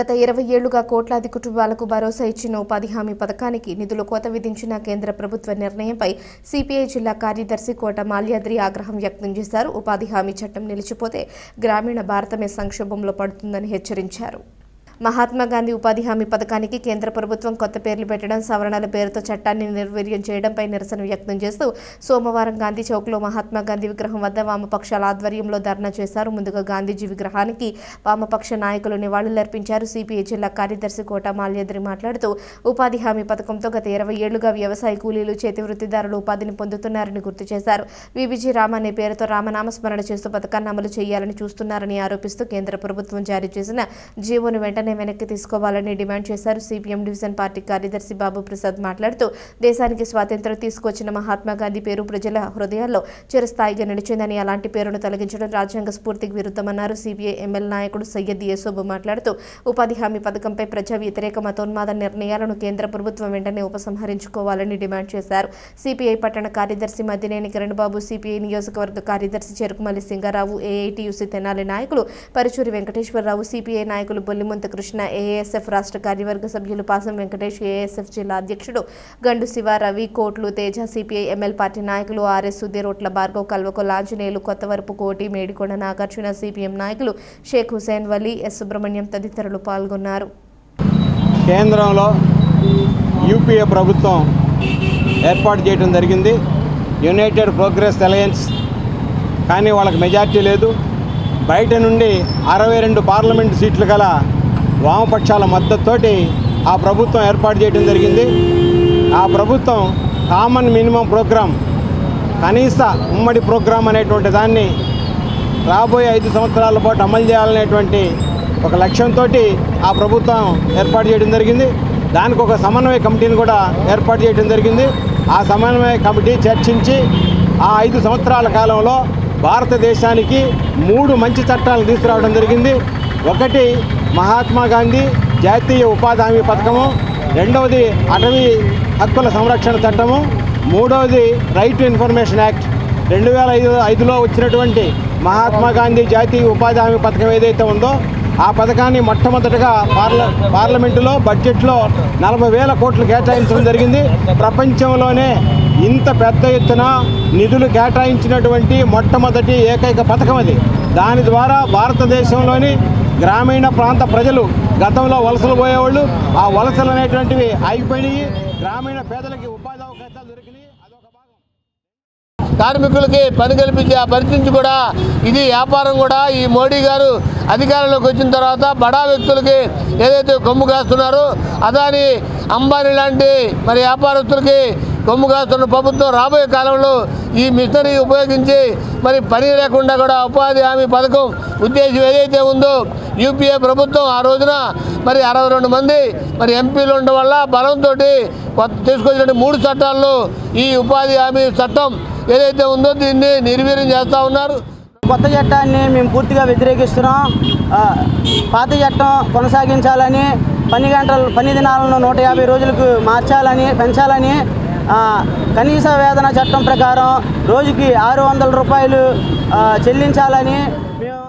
గత ఇరవై ఏళ్ళుగా కోట్లాది కుటుంబాలకు భరోసా ఇచ్చిన ఉపాధి హామీ పథకానికి నిధులు కోత విధించిన కేంద్ర ప్రభుత్వ నిర్ణయంపై సిపిఐ జిల్లా కార్యదర్శి కోట మాల్యాద్రి ఆగ్రహం వ్యక్తం చేశారు. ఉపాధి హామీ చట్టం నిలిచిపోతే గ్రామీణ భారతమే సంక్షోభంలో పడుతుందని హెచ్చరించారు. మహాత్మా గాంధీ ఉపాధి హామీ పథకానికి కేంద్ర ప్రభుత్వం కొత్త పేర్లు పెట్టడం సవరణల పేరుతో చట్టాన్ని నిర్వీర్యం చేయడంపై నిరసన వ్యక్తం చేస్తూ సోమవారం గాంధీ చౌక్లో మహాత్మా గాంధీ విగ్రహం వద్ద వామపక్షాల ఆధ్వర్యంలో ధర్నా చేశారు. ముందుగా గాంధీజీ విగ్రహానికి వామపక్ష నాయకులు నివాళులర్పించారు. సిపిఐ జిల్లా కార్యదర్శి కోట మాల్యాద్రి మాట్లాడుతూ ఉపాధి హామీ పథకంతో గత ఇరవై ఏళ్ళుగా వ్యవసాయ కూలీలు చేతి వృత్తిదారులు ఉపాధిని పొందుతున్నారని గుర్తు చేశారు. విబిజీ రామ్ అనే పేరుతో రామనామస్మరణ చేస్తూ పథకాన్ని అమలు చేయాలని చూస్తున్నారని ఆరోపిస్తూ కేంద్ర ప్రభుత్వం జారీ చేసిన జీవోను వెంటనే వెనక్కి తీసుకోవాలని డిమాండ్ చేశారు. సిపిఎం డివిజన్ పార్టీ కార్యదర్శి బాబు ప్రసాద్ మాట్లాడుతూ దేశానికి స్వాతంత్రం తీసుకొచ్చిన మహాత్మా గాంధీ పేరు ప్రజల హృదయాల్లో చిరస్థాయిగా నిలిచిందని అలాంటి పేరును తొలగించడం రాజ్యాంగ స్ఫూర్తికి విరుద్ధమన్నారు. సిపిఐ ఎమ్మెల్యే నాయకుడు సయ్యద్ యేసోబు మాట్లాడుతూ ఉపాధి హామీ పథకంపై ప్రజా వ్యతిరేక మతోన్మాద నిర్ణయాలను కేంద్ర ప్రభుత్వం వెంటనే ఉపసంహరించుకోవాలని డిమాండ్ చేశారు. సిపిఐ పట్టణ కార్యదర్శి మద్దినేని కిరణ్బాబు సిపిఐ నియోజకవర్గ కార్యదర్శి చెరుకుమల్లి సింగారావు ఏఐటియుసి తెనాలి నాయకులు పరుచూరి వెంకటేశ్వరరావు సిపిఐ నాయకులు బొల్లిముంత కృష్ణ ఏఎస్ఎఫ్ రాష్ట్ర కార్యవర్గ సభ్యులు పాసం వెంకటేష్ ఏఎస్ఎఫ్ జిల్లా అధ్యక్షుడు Gandu Shiva Ravi Kotlu Teja CPI ML party నాయకులు ఆర్ఎస్ సుధీర్ రోట్ల భార్గవ్ కల్వకు లాంజనేయులు కొత్తవరపు కోటి మేడికొండ నాగార్జున సిపిఎం నాయకులు షేక్ హుసేన్ వలీ ఎస్ సుబ్రహ్మణ్యం తదితరులు పాల్గొన్నారు. కేంద్రంలో యూపీఏ ప్రభుత్వం ఏర్పాటు చేయడం జరిగింది. యునైటెడ్ ప్రోగ్రెస్ అలయన్స్ కానీ వాళ్ళకి మెజార్టీ లేదు. బయట నుండి అరవై రెండు పార్లమెంటు సీట్లు గల వామపక్షాల మద్దతుతోటి ఆ ప్రభుత్వం ఏర్పాటు చేయడం జరిగింది. ఆ ప్రభుత్వం కామన్ మినిమం ప్రోగ్రాం కనీస ఉమ్మడి ప్రోగ్రాం అనేటువంటి దాన్ని రాబోయే ఐదు సంవత్సరాల పాటు అమలు చేయాలనేటువంటి ఒక లక్ష్యంతో ఆ ప్రభుత్వం ఏర్పాటు చేయడం జరిగింది. దానికి ఒక సమన్వయ కమిటీని కూడా ఏర్పాటు చేయడం జరిగింది. ఆ సమన్వయ కమిటీ చర్చించి ఆ ఐదు సంవత్సరాల కాలంలో భారతదేశానికి మూడు మంచి చట్టాలు తీసుకురావడం జరిగింది. ఒకటి మహాత్మా గాంధీ జాతీయ ఉపాధి హామీ పథకము రెండవది అటవీ హక్కుల సంరక్షణ చట్టము మూడవది రైట్ టు ఇన్ఫర్మేషన్ యాక్ట్. రెండు వేల ఐదు ఐదులో వచ్చినటువంటి మహాత్మా గాంధీ జాతీయ ఉపాధి హామీ పథకం ఏదైతే ఉందో ఆ పథకాన్ని మొట్టమొదటగా పార్ల పార్లమెంటులో బడ్జెట్లో నలభై వేల కోట్లు కేటాయించడం జరిగింది. ప్రపంచంలోనే ఇంత పెద్ద ఎత్తున నిధులు కేటాయించినటువంటి మొట్టమొదటి ఏకైక పథకం అది. దాని ద్వారా భారతదేశంలోని గ్రామీణ ప్రాంత ప్రజలు గతంలో వలసలు పోయేవాళ్ళు ఆ వలసలు అనేటువంటివి ఆగిపోయినాయి గ్రామీణ పేదలకి ఉపాధి అవకాశాలు దొరికినాయి. కార్మికులకి పని కల్పించే ఆ పరిస్థితి కూడా ఇది వ్యాపారం కూడా. ఈ మోడీ గారు అధికారంలోకి వచ్చిన తర్వాత బడా వ్యక్తులకి ఏదైతే కొమ్ము కాస్తున్నారో అదాని అంబానీ లాంటి మరి వ్యాపారస్తులకి కొమ్ము కాస్తున్న ప్రభుత్వం రాబోయే కాలంలో ఈ మిషనరీ ఉపయోగించి మరి పని లేకుండా కూడా ఉపాధి హామీ పథకం ఉద్దేశం ఏదైతే ఉందో యూపీఏ ప్రభుత్వం ఆ రోజున మరి అరవై రెండు మంది మరి ఎంపీలు ఉండడం వల్ల బలంతో కొత్త తీసుకొచ్చిన మూడు చట్టాల్లో ఈ ఉపాధి హామీ చట్టం ఏదైతే ఉందో దీన్ని నిర్వీర్యం చేస్తూ ఉన్నారు. కొత్త చట్టాన్ని మేము పూర్తిగా వ్యతిరేకిస్తున్నాం. పాత చట్టం కొనసాగించాలని పని గంటలు పని దినాలను నూట యాభై రోజులకు మార్చాలని పెంచాలని కనీస వేతన చట్టం ప్రకారం రోజుకి ఆరు వందల రూపాయలు చెల్లించాలని మేము